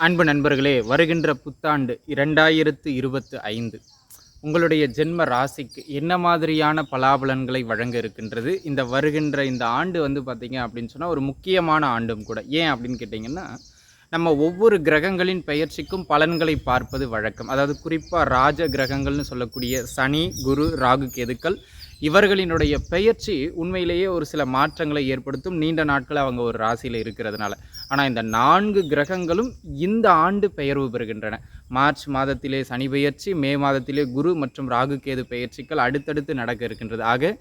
அன்பு நண்பர்களே வருகின்ற புத்தாண்டு இரண்டாயிரத்து இருபத்து ஐந்து. உங்களுடைய ஜென்ம ராசிக்கு என்ன மாதிரியான பலாபலன்களை வழங்க இருக்கின்றது? இந்த வருகின்ற இந்த ஆண்டு வந்து பார்த்திங்க அப்படின்னு சொன்னால் ஒரு முக்கியமான ஆண்டும் கூட. ஏன் அப்படின்னு கேட்டிங்கன்னா நம்ம ஒவ்வொரு கிரகங்களின் பெயர்ச்சிக்கும் பலன்களை பார்ப்பது வழக்கம். அதாவது குறிப்பாக ராஜ கிரகங்கள்னு சொல்லக்கூடிய சனி குரு ராகு கேதுக்கள் இவர்களினுடைய பெயர்ச்சி உண்மையிலேயே ஒரு சில மாற்றங்களை ஏற்படுத்தும். நீண்ட நாட்கள் அவங்க ஒரு ராசியில் இருக்கிறதுனால. ஆனால் இந்த நான்கு கிரகங்களும் இந்த ஆண்டு பெயர்வு பெறுகின்றன. மார்ச் மாதத்திலே சனி பெயர்ச்சி மே மாதத்திலே குரு மற்றும் ராகு கேது பெயர்ச்சிகள் அடுத்தடுத்து நடக்க இருக்கின்றது. ஆக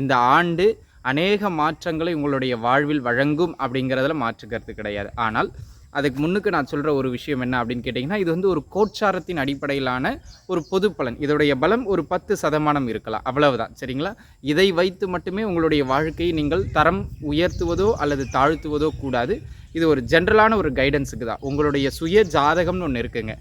இந்த ஆண்டு அநேக மாற்றங்களை உங்களுடைய வாழ்வில் வழங்கும் அப்படிங்கிறதுல மாற்று கருத்து கிடையாது. ஆனால் அதுக்கு முன்னுக்கு நான் சொல்கிற ஒரு விஷயம் என்ன அப்படின்னு கேட்டிங்கன்னா இது வந்து ஒரு கோட்சாரத்தின் அடிப்படையிலான ஒரு பொது பலன். இதோடைய பலம் ஒரு பத்து சதமானம் இருக்கலாம். அவ்வளவுதான். சரிங்களா? இதை வைத்து மட்டுமே உங்களுடைய வாழ்க்கையை நீங்கள் தரம் உயர்த்துவதோ அல்லது தாழ்த்துவதோ கூடாது. இது ஒரு ஜென்ரலான ஒரு கைடன்ஸுக்கு தான். உங்களுடைய சுய ஜாதகம்னு ஒன்று இருக்குங்க.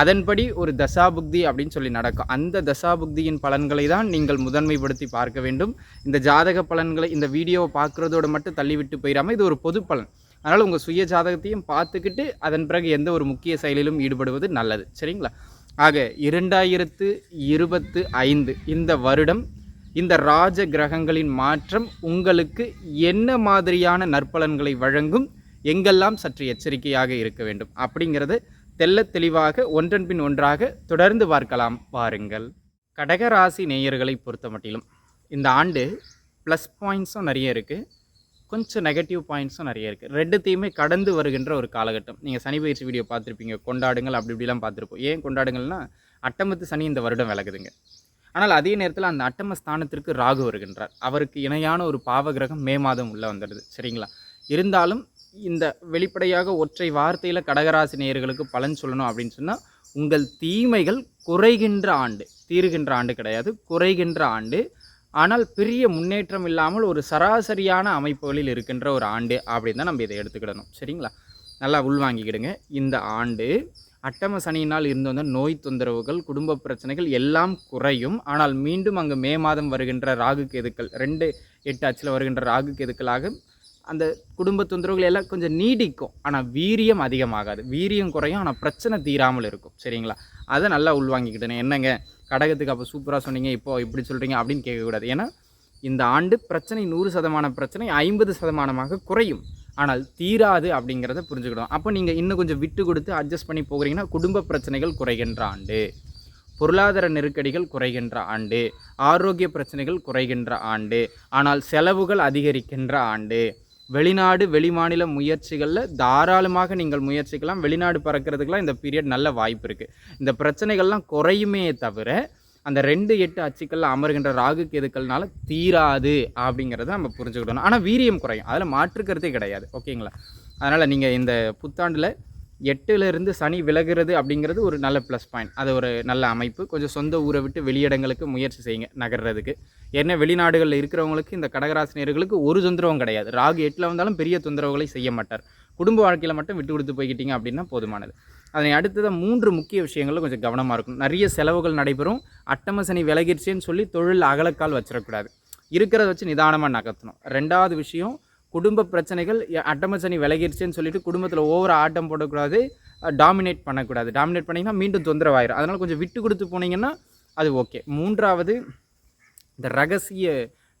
அதன்படி ஒரு தசாபுக்தி அப்படின்னு சொல்லி நடக்கும். அந்த தசாபுக்தியின் பலன்களை தான் நீங்கள் முதன்மைப்படுத்தி பார்க்க வேண்டும். இந்த ஜாதக பலன்களை இந்த வீடியோவை பார்க்குறதோடு மட்டும் தள்ளிவிட்டு போயிடாமல் இது ஒரு பொது பலன். அதனால் உங்கள் சுய ஜாதகத்தையும் பார்த்துக்கிட்டு அதன் பிறகு எந்த ஒரு முக்கிய செயலிலும் ஈடுபடுவது நல்லது. சரிங்களா? ஆக இரண்டாயிரத்து இருபத்து ஐந்து இந்த வருடம் இந்த ராஜ கிரகங்களின் மாற்றம் உங்களுக்கு என்ன மாதிரியான நற்பலன்களை வழங்கும் எங்கெல்லாம் சற்று எச்சரிக்கையாக இருக்க வேண்டும் அப்படிங்கிறத தெல்ல தெளிவாக ஒன்றன் பின் ஒன்றாக தொடர்ந்து பார்க்கலாம். பாருங்கள் கடகராசி நேயர்களை பொறுத்த மட்டிலும் இந்த ஆண்டு ப்ளஸ் பாயிண்ட்ஸும் நிறைய இருக்குது கொஞ்சம் நெகட்டிவ் பாயிண்ட்ஸும் நிறைய இருக்குது ரெண்டுத்தையுமே கடந்து வருகின்ற ஒரு காலகட்டம். நீங்கள் சனி பயிற்சி வீடியோ பார்த்துருப்பீங்க. கொண்டாடுங்கள் அப்படி இப்படிலாம் பார்த்துருப்போம். ஏன் கொண்டாடுங்கள்னா அட்டமத்து சனி இந்த வருடம் விலகுதுங்க. ஆனால் அதே நேரத்தில் அந்த அட்டம ஸ்தானத்திற்கு ராகு வருகின்றார். அவருக்கு இணையான ஒரு பாவகிரகம் மே மாதம் உள்ளே வந்துடுது. சரிங்களா? இருந்தாலும் இந்த வெளிப்படையாக ஒற்றை வார்த்தையில் கடகராசி நேயர்களுக்கு பலன் சொல்லணும் அப்படின்னு சொன்னால் உங்கள் தீமைகள் குறைகின்ற ஆண்டு தீருகின்ற ஆண்டு கிடையாது. குறைகின்ற ஆண்டு ஆனால் பெரிய முன்னேற்றம் இல்லாமல் ஒரு சராசரியான அமைப்புகளில் இருக்கின்ற ஒரு ஆண்டு அப்படின்னு தான் நம்ம இதை எடுத்துக்கிடணும். சரிங்களா? நல்லா உள்வாங்கிக்கிடுங்க இந்த ஆண்டு அட்டம சனியினால் இருந்து வந்த நோய் தொந்தரவுகள் குடும்ப பிரச்சனைகள் எல்லாம் குறையும். ஆனால் மீண்டும் அங்கு மே மாதம் வருகின்ற ராகு கேதுக்கள் ரெண்டு எட்டு அச்சில் வருகின்ற ராகு கேதுக்களாக அந்த குடும்ப தொந்தரவுகள் எல்லாம் கொஞ்சம் நீடிக்கும். ஆனால் வீரியம் அதிகமாகாது. வீரியம் குறையும். ஆனால் பிரச்சனை தீராமல் இருக்கும். சரிங்களா? அதை நல்லா உள்வாங்கிக்கிட்டேன் என்னங்க? கடகத்துக்கு அப்போ சூப்பராக சொன்னீங்க. இப்போ இப்படி சொல்கிறீங்க அப்படின்னு கேட்கக்கூடாது. ஏன்னா இந்த ஆண்டு பிரச்சனை நூறு சதமான பிரச்சனை ஐம்பது சதமானமாக குறையும். ஆனால் தீராது அப்படிங்கிறத புரிஞ்சுக்கிடும் அப்போ நீங்கள் இன்னும் கொஞ்சம் விட்டு கொடுத்து அட்ஜஸ்ட் பண்ணி போகிறீங்கன்னா குடும்ப பிரச்சனைகள் குறைகின்ற ஆண்டு. பொருளாதார நெருக்கடிகள் குறைகின்ற ஆண்டு. ஆரோக்கிய பிரச்சனைகள் குறைகின்ற ஆண்டு. ஆனால் செலவுகள் அதிகரிக்கின்ற ஆண்டு. வெளிநாடு வெளிமாநில முயற்சிகளில் தாராளமாக நீங்கள் முயற்சிக்கலாம். வெளிநாடு பறக்கிறதுக்கெலாம் இந்த பீரியட் நல்ல வாய்ப்பு இருக்குது இந்த பிரச்சனைகள்லாம் குறையுமே தவிர அந்த ரெண்டு எட்டு அச்சுக்களில் அமர்கின்ற ராகு கேதுக்கள்னால தீராது அப்படிங்கிறத நம்ம புரிஞ்சுக்கிடணும். ஆனால் வீரியம் குறையும். அதில் மாற்றுக்கிறதே கிடையாது. ஓகேங்களா? அதனால் நீங்கள் இந்த புத்தாண்டில் எட்டுலேருந்து சனி விலகிறது அப்படிங்கிறது ஒரு நல்ல ப்ளஸ் பாயிண்ட் அது ஒரு நல்ல அமைப்பு. கொஞ்சம் சொந்த ஊரை விட்டு வெளியிடங்களுக்கு முயற்சி செய்யுங்க நகர்றதுக்கு. ஏன்னா வெளிநாடுகளில் இருக்கிறவங்களுக்கு இந்த கடகராசினியர்களுக்கு ஒரு தொந்தரவும் கிடையாது. ராகு எட்டில் வந்தாலும் பெரிய தொந்தரவுகளை செய்ய மாட்டார். குடும்ப வாழ்க்கையில் மட்டும் விட்டு கொடுத்து போய்கிட்டீங்க அப்படின்னா போதுமானது. அதனை அடுத்ததாக மூன்று முக்கிய விஷயங்களில் கொஞ்சம் கவனமாக இருக்கும் நிறைய செலவுகள் நடைபெறும். அட்டம சனி விலகிடுச்சேன்னு சொல்லி தொழில் அகலக்கால் வச்சிடக்கூடாது. இருக்கிறத வச்சு நிதானமாக நகர்த்தணும். ரெண்டாவது விஷயம் குடும்ப பிரச்சனைகள் அட்டமசனி விலகிருச்சுன்னு சொல்லிட்டு குடும்பத்தில் ஓவர ஆட்டம் போடக்கூடாது டாமினேட் பண்ணக்கூடாது. டாமினேட் பண்ணிங்கன்னா மீண்டும் தொந்தரவாயிரும் அதனால் கொஞ்சம் விட்டு கொடுத்து போனீங்கன்னா அது ஓகே. மூன்றாவது இந்த ரகசிய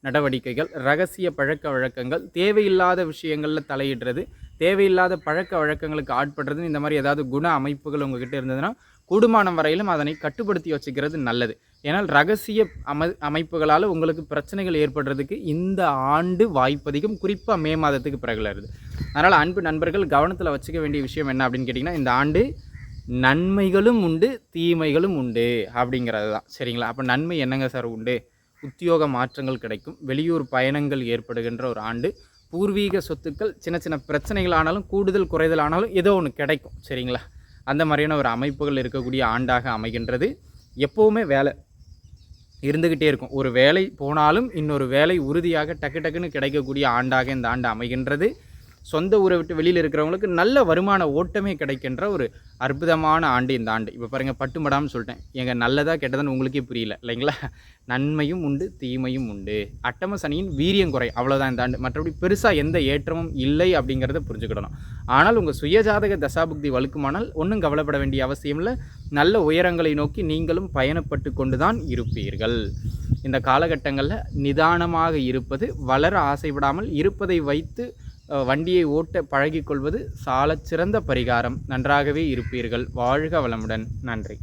நடவடிக்கைகள் ரகசிய பழக்க வழக்கங்கள் தேவையில்லாத விஷயங்களில் தலையிடுறது தேவையில்லாத பழக்க வழக்கங்களுக்கு ஆட்படுறது இந்த மாதிரி ஏதாவது குண அமைப்புகள் உங்ககிட்ட இருந்ததுன்னா கூடுமானம் வரையிலும் அதனை கட்டுப்படுத்தி வச்சுக்கிறது நல்லது. ஏன்னால் ரகசிய அமை அமைப்புகளால் உங்களுக்கு பிரச்சனைகள் ஏற்படுறதுக்கு இந்த ஆண்டு வாய்ப்பதிகம் குறிப்பாக மே மாதத்துக்கு பிறகுல இருக்குது அதனால் அன்பு நண்பர்கள் கவனத்தில் வச்சுக்க வேண்டிய விஷயம் என்ன அப்படின்னு கேட்டிங்கன்னா இந்த ஆண்டு நன்மைகளும் உண்டு தீமைகளும் உண்டு அப்படிங்கிறது தான். சரிங்களா? அப்போ நன்மை என்னங்க சார் உண்டு? உத்தியோக மாற்றங்கள் கிடைக்கும் வெளியூர் பயணங்கள் ஏற்படுகின்ற ஒரு ஆண்டு பூர்வீக சொத்துக்கள் சின்ன சின்ன பிரச்சனைகள் ஆனாலும் கூடுதல் குறைதல் ஆனாலும் ஏதோ ஒன்று கிடைக்கும். சரிங்களா? அந்த மாதிரியான ஒரு அமைப்புகள் இருக்கக்கூடிய ஆண்டாக அமைகின்றது. எப்போவுமே வேலை இருந்துக்கிட்டே இருக்கும். ஒரு வேலை போனாலும் இன்னொரு வேலை உறுதியாக டக்கு டக்குன்னு கிடைக்கக்கூடிய ஆண்டாக இந்த ஆண்டு அமைகின்றது. சொந்த ஊரை விட்டு வெளியில் இருக்கிறவங்களுக்கு நல்ல வருமான ஓட்டமே கிடைக்கின்ற ஒரு அற்புதமான ஆண்டு இந்த ஆண்டு. இப்போ பாருங்கள் பட்டுமடாமல் சொல்லிட்டேன். எங்கள் நல்லதாக கெட்டதான்னு உங்களுக்கே புரியல இல்லைங்களா? நன்மையும் உண்டு தீமையும் உண்டு. அட்டம சனியின் வீரியம் குறை அவ்வளோதான் இந்த ஆண்டு. மற்றபடி பெருசாக எந்த ஏற்றமும் இல்லை அப்படிங்கிறத புரிஞ்சுக்கிடணும். ஆனால் உங்கள் சுயஜாதக தசாபுக்தி வலுக்குமானால் ஒன்றும் கவலைப்பட வேண்டிய அவசியம் இல்லை. நல்ல உயரங்களை நோக்கி நீங்களும் பயணப்பட்டு கொண்டு தான் இருப்பீர்கள். இந்த காலகட்டங்களில் நிதானமாக இருப்பது வளர ஆசைப்படாமல் இருப்பதை வைத்து வண்டியை ஓட்ட பழகிக்கொள்வது சாலச்சிறந்த பரிகாரம். நன்றாகவே இருப்பீர்கள். வாழ்க வளமுடன். நன்றி.